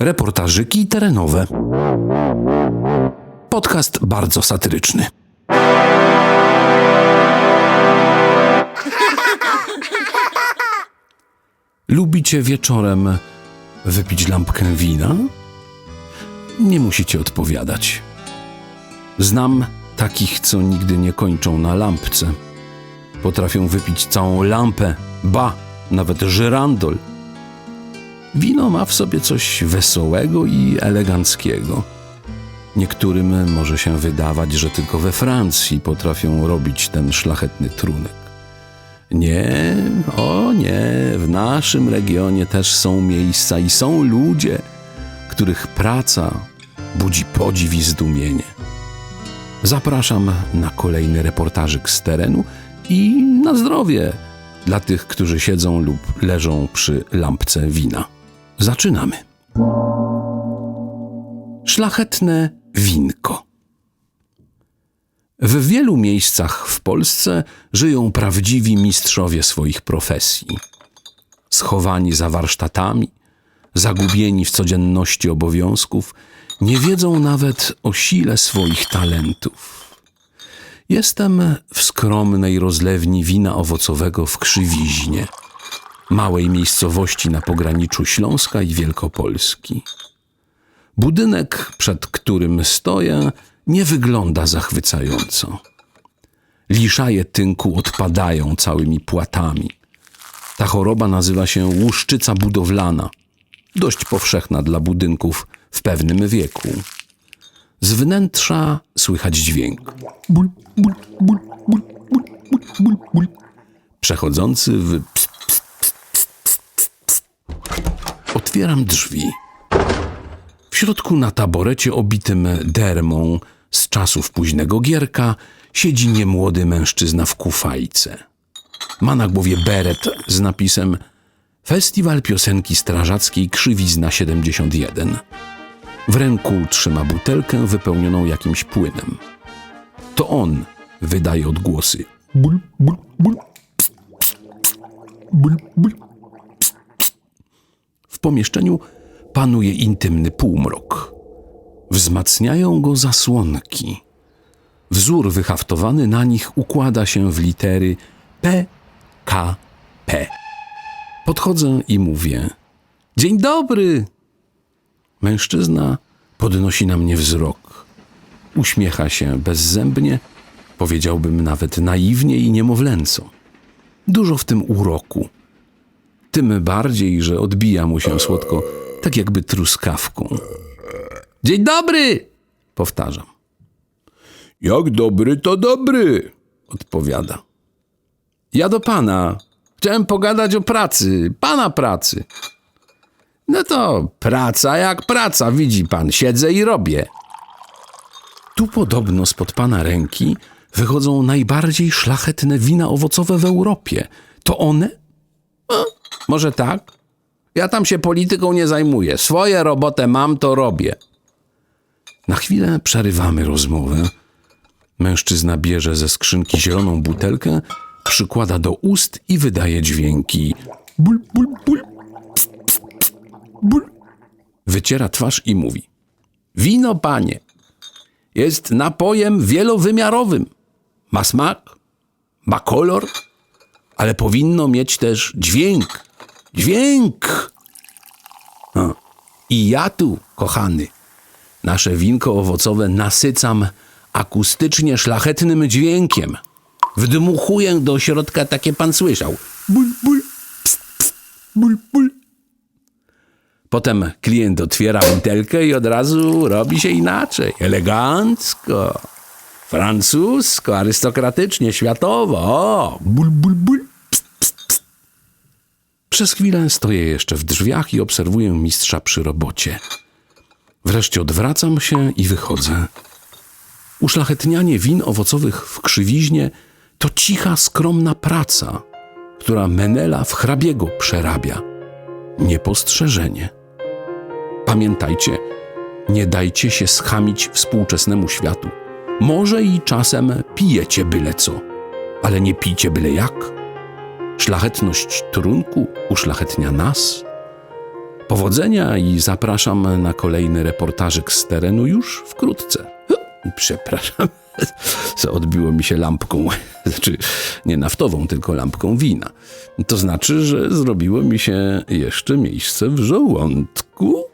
Reportażyki terenowe. Podcast bardzo satyryczny. Lubicie wieczorem wypić lampkę wina? Nie musicie odpowiadać. Znam takich, co nigdy nie kończą na lampce. Potrafią wypić całą lampę, ba, nawet żyrandol. Wino ma w sobie coś wesołego i eleganckiego. Niektórym może się wydawać, że tylko we Francji potrafią robić ten szlachetny trunek. Nie, o nie, w naszym regionie też są miejsca i są ludzie, których praca budzi podziw i zdumienie. Zapraszam na kolejny reportażyk z terenu i na zdrowie dla tych, którzy siedzą lub leżą przy lampce wina. Zaczynamy. Szlachetne winko. W wielu miejscach w Polsce żyją prawdziwi mistrzowie swoich profesji. Schowani za warsztatami, zagubieni w codzienności obowiązków, nie wiedzą nawet o sile swoich talentów. Jestem w skromnej rozlewni wina owocowego w Krzywiźnie, małej miejscowości na pograniczu Śląska i Wielkopolski. Budynek, przed którym stoję, nie wygląda zachwycająco. Liszaje tynku odpadają całymi płatami. Ta choroba nazywa się łuszczyca budowlana, dość powszechna dla budynków w pewnym wieku. Z wnętrza słychać dźwięk. Bul, bul, bul, bul, bul, bul, bul, bul. Przechodzący w. Otwieram drzwi. W środku na taborecie obitym dermą z czasów późnego Gierka siedzi niemłody mężczyzna w kufajce. Ma na głowie beret z napisem Festiwal Piosenki Strażackiej Krzywizna 71. W ręku trzyma butelkę wypełnioną jakimś płynem. To on wydaje odgłosy. Bul, bul, bul. Ps, ps, ps. Bul, bul. Ps, ps. W pomieszczeniu panuje intymny półmrok. Wzmacniają go zasłonki. Wzór wyhaftowany na nich układa się w litery P, K, P. Podchodzę i mówię: Dzień dobry! Mężczyzna podnosi na mnie wzrok. Uśmiecha się bezzębnie, powiedziałbym nawet naiwnie i niemowlęco. Dużo w tym uroku. Tym bardziej, że odbija mu się słodko, tak jakby truskawką. Dzień dobry! Powtarzam. Jak dobry, to dobry, odpowiada. Ja do pana. Chciałem pogadać o pracy, pana pracy. No to praca jak praca, widzi pan, siedzę i robię. Tu podobno spod pana ręki wychodzą najbardziej szlachetne wina owocowe w Europie. To one? No, może tak? Ja tam się polityką nie zajmuję. Swoje robotę mam, to robię. Na chwilę przerywamy rozmowę. Mężczyzna bierze ze skrzynki zieloną butelkę, przykłada do ust i wydaje dźwięki. Bul, bul, bul. Wyciera twarz i mówi: Wino, panie, jest napojem wielowymiarowym. Ma smak, ma kolor, ale powinno mieć też dźwięk. Dźwięk! A, I ja tu, kochany, nasze winko owocowe nasycam akustycznie szlachetnym dźwiękiem. Wdmuchuję do środka, takie pan słyszał. Bul, bul, pst, pst, bul, bul. Potem klient otwiera butelkę i od razu robi się inaczej. Elegancko, francusko, arystokratycznie, światowo. O, bul, bul, bul. Pst. Przez chwilę stoję jeszcze w drzwiach i obserwuję mistrza przy robocie. Wreszcie odwracam się i wychodzę. Uszlachetnianie win owocowych w krzywiźnie to cicha, skromna praca, która Menela w hrabiego przerabia. Niepostrzeżenie. Pamiętajcie, nie dajcie się schamić współczesnemu światu. Może i czasem pijecie byle co, ale nie pijcie byle jak. Szlachetność trunku uszlachetnia nas. Powodzenia i zapraszam na kolejny reportażyk z terenu już wkrótce. Przepraszam, co odbiło mi się lampką, znaczy nie naftową, tylko lampką wina. To znaczy, że zrobiło mi się jeszcze miejsce w żołądku.